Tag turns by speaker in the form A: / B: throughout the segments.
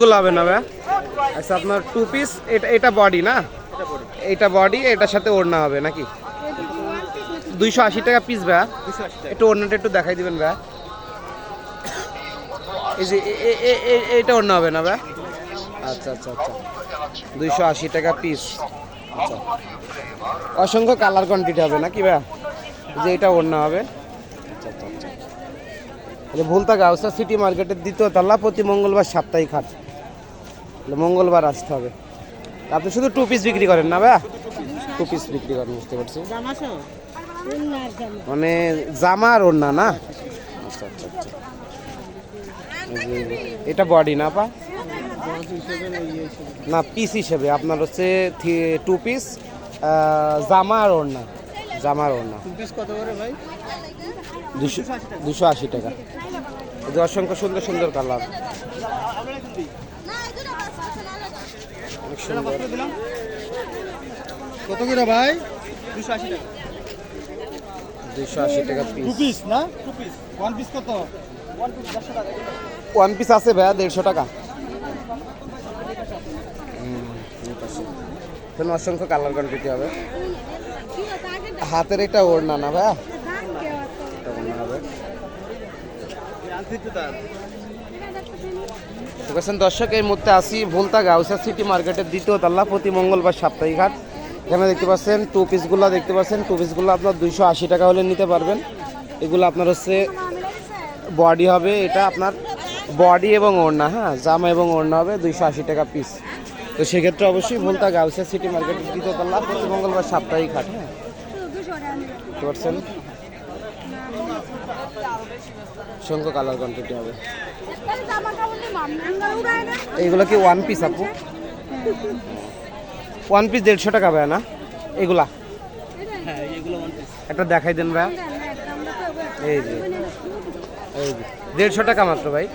A: হবে না ভাই আচ্ছা আপনার টু পিস এটা এটা বডি না? এটা বডি এটার সাথে ওড়না হবে নাকি? দুইশো আশি টাকা পিস ভাই একটু ওড়নাটা একটু দেখাই দিবেন ভাই এই যে এ- এ- এ- এ- এইটা ওড়না হবে না ভাই আচ্ছা আচ্ছা আচ্ছা। দুইশো আশি টাকা পিস আচ্ছা। অসংখ্য কালার কোয়ান্টিটি হবে নাকি ভাই যে এটা ওড়না হবে। আচ্ছা আচ্ছা আচ্ছা। ভুলতা গাউসা সিটি মার্কেটের দ্বিতীয় তলা প্রতি মঙ্গলবার সাপ্তাহিক হাট। মঙ্গলবার আসতে হবে। আপনি শুধু টু পিস বিক্রি করেন না ভাই টু পিস বিক্রি করেন বুঝতে পারছি। মানে জামা আর ওড়না না? আচ্ছা আচ্ছা আচ্ছা। এটা বডি না পা না পিস হিসেবে। আপনার হচ্ছে টু পিস জামা আর ওড়না। জামা আর ওড়না। দুশো আশি টাকা। অসংখ্য সুন্দর সুন্দর কালার সুন্দর
B: কত করে ভাই? দুশো আশি টাকা।
A: দুশো আশি টাকা
B: টু
A: পিস
B: না? টু পিস ওয়ান পিস কত?
A: ওয়ান পিস আছে ভাইয়া দেড়শো টাকা। এখানে অসংখ্য কালার কোয়ান্টিটি হবে। হাতের এটা ওড়না না ভাইয়া? হবে। বলছেন দর্শক, এই মুহূর্তে আসি ভুলতা গাউসা সিটি মার্কেটের দ্বিতীয় তলা প্রতি মঙ্গলবার সাপ্তাহিক হাট। এখানে দেখতে পাচ্ছেন টু পিসগুলো দেখতে পাচ্ছেন টু পিসগুলো আপনার দুইশো আশি টাকা হলে নিতে পারবেন। এগুলো আপনার হচ্ছে বডি হবে, এটা আপনার বডি এবং ওড়না হ্যাঁ জামা এবং ওড়না হবে দুইশো আশি টাকা পিস তো সেক্ষেত্রে অবশ্যই ভুলতা গাউসা সিটি মার্কেটের দ্বিতীয় তলা প্রতি মঙ্গলবার সাপ্তাহিক হাট হ্যাঁ। পারছেন সংখ্য কালার কোয়ান্টিটি হবে। এইগুলো কি ওয়ান পিস আপু? ওয়ান পিস দেড়শো টাকা ভাই না? এগুলা?
B: হ্যাঁ এগুলো ওয়ান পিস
A: একটা দেখাই দেন ভাই এই যে এই যে। দেড়শো টাকা মাত্র ভাই।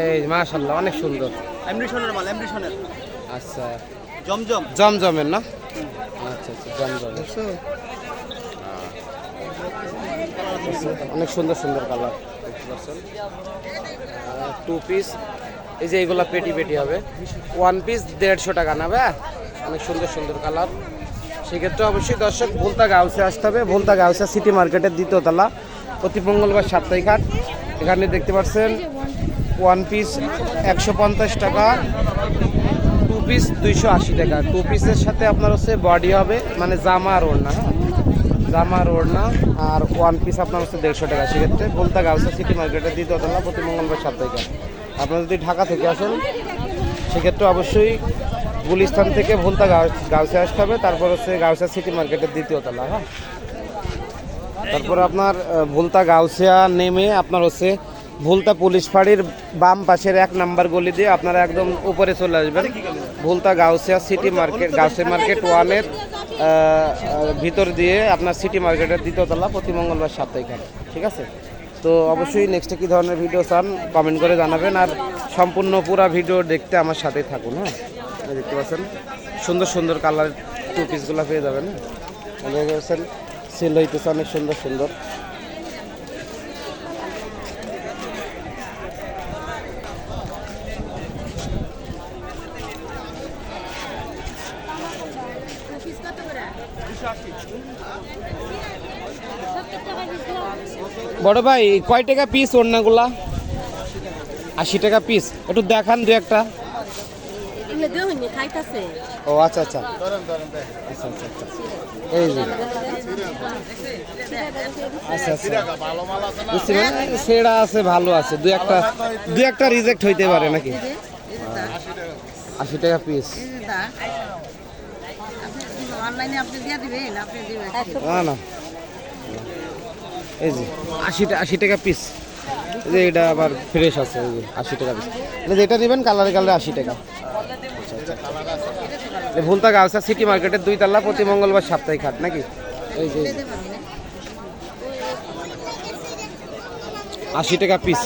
A: এই মাশাল্লাহ অনেক সুন্দর।
B: মাল
A: আচ্ছা।
B: জমজম।
A: জমজমের না? আচ্ছা আচ্ছা অনেক সুন্দর সুন্দর কালার টু পিস এই যে এগুলা পেটি পেটি হবে। ওয়ান পিস দেড়শো টাকা না ভাই? অনেক সুন্দর সুন্দর কালার সেক্ষেত্রে অবশ্যই দর্শক ভুলতা গাউসে আসতে হবে। ভুলতা গাউসে সিটি মার্কেটের দ্বিতীয় তলা। প্রতি মঙ্গলবার সাপ্তাহিক হাট। এখানে দেখতে পাচ্ছেন ওয়ান পিস একশো পঞ্চাশ টাকা। পিস দুইশো আশি টাকা। টু পিসের সাথে আপনার হচ্ছে বডি হবে মানে জামা আর ওড়না হ্যাঁ? জামা আর ওড়না আর ওয়ান পিস আপনার হচ্ছে দেড়শো টাকা। সেক্ষেত্রে বলতা গাউসা সিটি মার্কেটের দ্বিতীয় তলা প্রতি মঙ্গলবার সাত হাট। আপনারা যদি ঢাকা থেকে আসেন, সেক্ষেত্রে অবশ্যই গুলিস্তান থেকে ভুলতা গাউসে আসতে হবে, তারপর হচ্ছে গাউসা সিটি মার্কেটের দ্বিতীয় তলা হ্যাঁ? তারপর আপনার ভুলতা গাউসিয়া নেমে আপনার হচ্ছে ভুলতা পুলিশ ফাঁড়ির বাম পাশের এক নাম্বার গলি দিয়ে আপনারা একদম উপরে চলে আসবেন। Bhulta Gausia city market, Gausia market ওয়ানের ভিতর দিয়ে আপনার সিটি মার্কেটের দ্বিতীয়তলা প্রতি মঙ্গলবার সাপ্তাহিক হাট ঠিক আছে? তো অবশ্যই নেক্সটে কী ধরনের ভিডিও চান কমেন্ট করে জানাবেন আর সম্পূর্ণ পুরো ভিডিও দেখতে আমার সাথেই থাকুন হ্যাঁ? দেখতে পাচ্ছেন, সুন্দর সুন্দর কালার টু পিসগুলো পেয়ে যাবেন হ্যাঁ? দেখতে সেল হইতেছে অনেক সুন্দর সুন্দর। বড় ভাই কয় টাকা পিস ওড়নাগুলা? আশি টাকা পিস একটু দেখান দু একটা। ও আচ্ছা আচ্ছা। আচ্ছা আচ্ছা। এই যে সেরা আছে ভালো আছে। দু একটা দু একটা রিজেক্ট হইতে পারে নাকি? আশি টাকা। পিস
C: অনলাইনে আপনি দিয়ে দিবেন আপনি দিবেন।
A: না না। এই যে আশি আশি টাকা পিস এই যে এটা আবার ফ্রেশ আছে এই যে আশি টাকা পিস যেটা নেবেন কালারে কালারে আশি টাকা। ভুলতা গাউসা সিটি মার্কেটের দুই তাল্লা প্রতি মঙ্গলবার সাপ্তাহিক হাট নাকি? এই যে এই যে। আশি টাকা পিস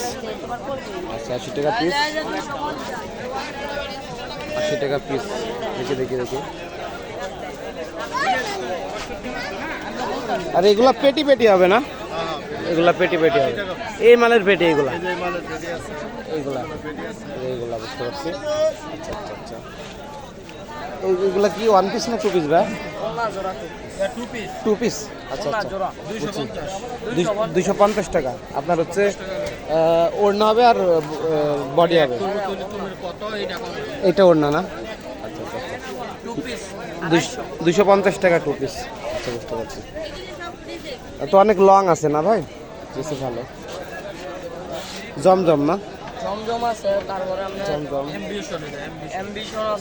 A: আচ্ছা আশি টাকা পিস আশি টাকা পিস দেখি দেখি দেখি। আর এগুলা পেটি পেটি হবে না? এগুলা পেটি পেটি হবে। এই মালের পেটি এগুলা। এইগুলা। এইগুলা বুঝতে পারছি। আচ্ছা আচ্ছা আচ্ছা। এইগুলা কি ওয়ান পিস না টু পিস ভাই?
B: টু পিস
A: আচ্ছা আচ্ছা। দুইশো পঞ্চাশ টাকা। আপনার হচ্ছে ওড়না হবে আর বডি হবে। এটা ওড়না না? আচ্ছা আচ্ছা আচ্ছা। দুইশো পঞ্চাশ টাকা টু পিস বুঝতে পারছি। তো অনেক লং আছে না ভাই? বেশি ভালো। জমজম না?
D: জমজম আছে তারপরে আপনার
A: জমজম।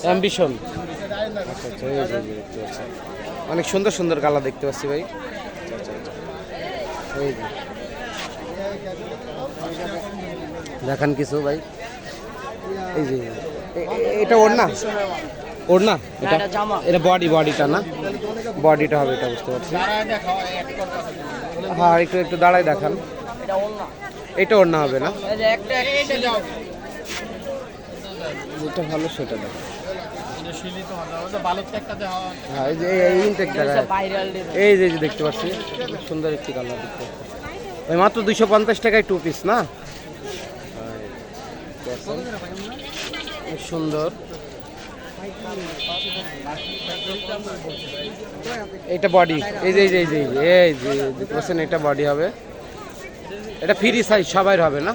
D: অ্যাম্বিশন
A: আচ্ছা আচ্ছা এই দেখতে পাচ্ছি। অনেক সুন্দর সুন্দর কালার দেখতে পাচ্ছি ভাই। এই যে। দেখান কিছু ভাই। এই যে এটা ওর না ওর না এটা
D: এটা
A: এটা বডি বডিটা না? বডিটা হবে এটা বুঝতে পারছি। হ্যাঁ একটু একটু দাঁড়াই দেখান।
D: এটা ওন্না
A: এটা ওর না হবে না? যেটা ভালো সেটা দেখ হ্যাঁ এই যে, এই- ইনটেকটা এই যে দেখতে পাচ্ছি। সুন্দর একটি মাত্র পঞ্চাশ টাকায় টু পিস না? সুন্দর। এটা বডি এই যে এই যে এই যে এই যে, দেখতে এটা বডি হবে। এটা ফ্রি সাইজ সবাই হবে না?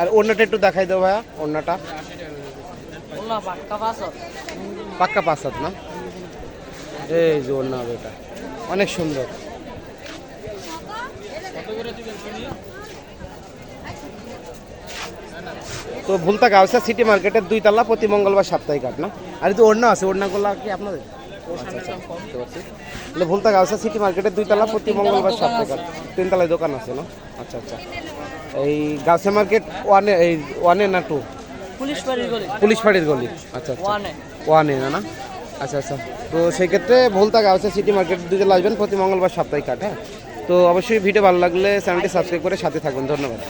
A: আর অন্যটা একটু দেখাই দাও ভাইয়া অন্যটা।
D: পাক্কা পাঁচ
A: না? এই যে অন্য হবে এটা। অনেক সুন্দর। তো ভুলতা গাউসা সিটি মার্কেটের দুই তালা প্রতি মঙ্গলবার সাপ্তাহিক হাট না আর এই যে ওড়না আছে ওড়নাগুলো কি আপনাদের? আচ্ছা, আচ্ছা, ভুলতা গাউসা সিটি মার্কেটের দুই তালা প্রতি মঙ্গলবার সাপ্তাহিক হাট তিন তলায় দোকান আছে না? আচ্ছা আচ্ছা। এই গাউসা মার্কেট ওয়ানে এই ওয়ানে না টু
D: পুলিশ বাড়ির গলি।
A: পুলিশ ফাঁড়ির গলি। আচ্ছা আচ্ছা।
D: ওয়ানে
A: ওয়ানে না না? আচ্ছা আচ্ছা। তো সেই ক্ষেত্রে ভুলতা গাউসা সিটি মার্কেট দুটো আসবেন প্রতি মঙ্গলবার সাপ্তাহিক হাট হ্যাঁ তো অবশ্যই ভিডিও ভালো লাগলে চ্যানেলটি সাবস্ক্রাইব করে সাথে থাকবেন। ধন্যবাদ।